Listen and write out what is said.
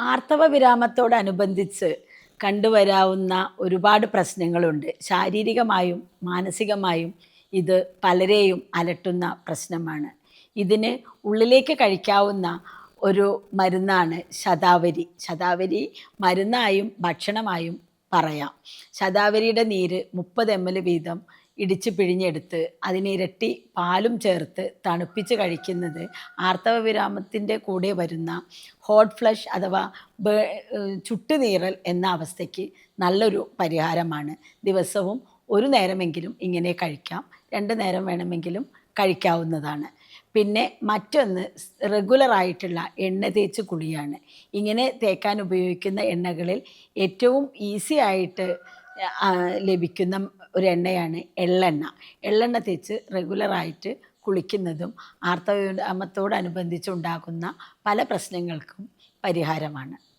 ആർത്തവ വിരാമത്തോടനുബന്ധിച്ച് കണ്ടുവരാവുന്ന ഒരുപാട് പ്രശ്നങ്ങളുണ്ട്. ശാരീരികമായും മാനസികമായും ഇത് പലരെയും അലട്ടുന്ന പ്രശ്നമാണ്. ഇതിന് ഉള്ളിലേക്ക് കഴിക്കാവുന്ന ഒരു മരുന്നാണ് ശതാവരി. ശതാവരി മരുന്നായും ഭക്ഷണമായും പറയാം. ശതാവരിയുടെ നീര് മുപ്പത് എം എൽ വീതം ഇടിച്ച് പിഴിഞ്ഞെടുത്ത് അതിനിരട്ടി പാലും ചേർത്ത് തണുപ്പിച്ച് കഴിക്കുന്നത് ആർത്തവ വിരാമത്തിന്റെ കൂടെ വരുന്ന ഹോട്ട് ഫ്ലഷ് അഥവാ ബേ ചുട്ടുനീറൽ എന്ന അവസ്ഥയ്ക്ക് നല്ലൊരു പരിഹാരമാണ്. ദിവസവും ഒരു നേരമെങ്കിലും ഇങ്ങനെ കഴിക്കാം. രണ്ട് നേരം വേണമെങ്കിലും കഴിക്കാവുന്നതാണ്. പിന്നെ മറ്റൊന്ന് റെഗുലറായിട്ടുള്ള എണ്ണ തേച്ച് കുളിയാണ്. ഇങ്ങനെ തേക്കാൻ ഉപയോഗിക്കുന്ന എണ്ണകളിൽ ഏറ്റവും ഈസി ആയിട്ട് ലഭിക്കുന്ന ഒരു എണ്ണയാണ് എള്ളെണ്ണ. എള്ളെണ്ണ തേച്ച് റെഗുലറായിട്ട് കുളിക്കുന്നതും ആർത്തവ ഉണ്ടാക്കുന്ന പല പ്രശ്നങ്ങൾക്കും പരിഹാരമാണ്.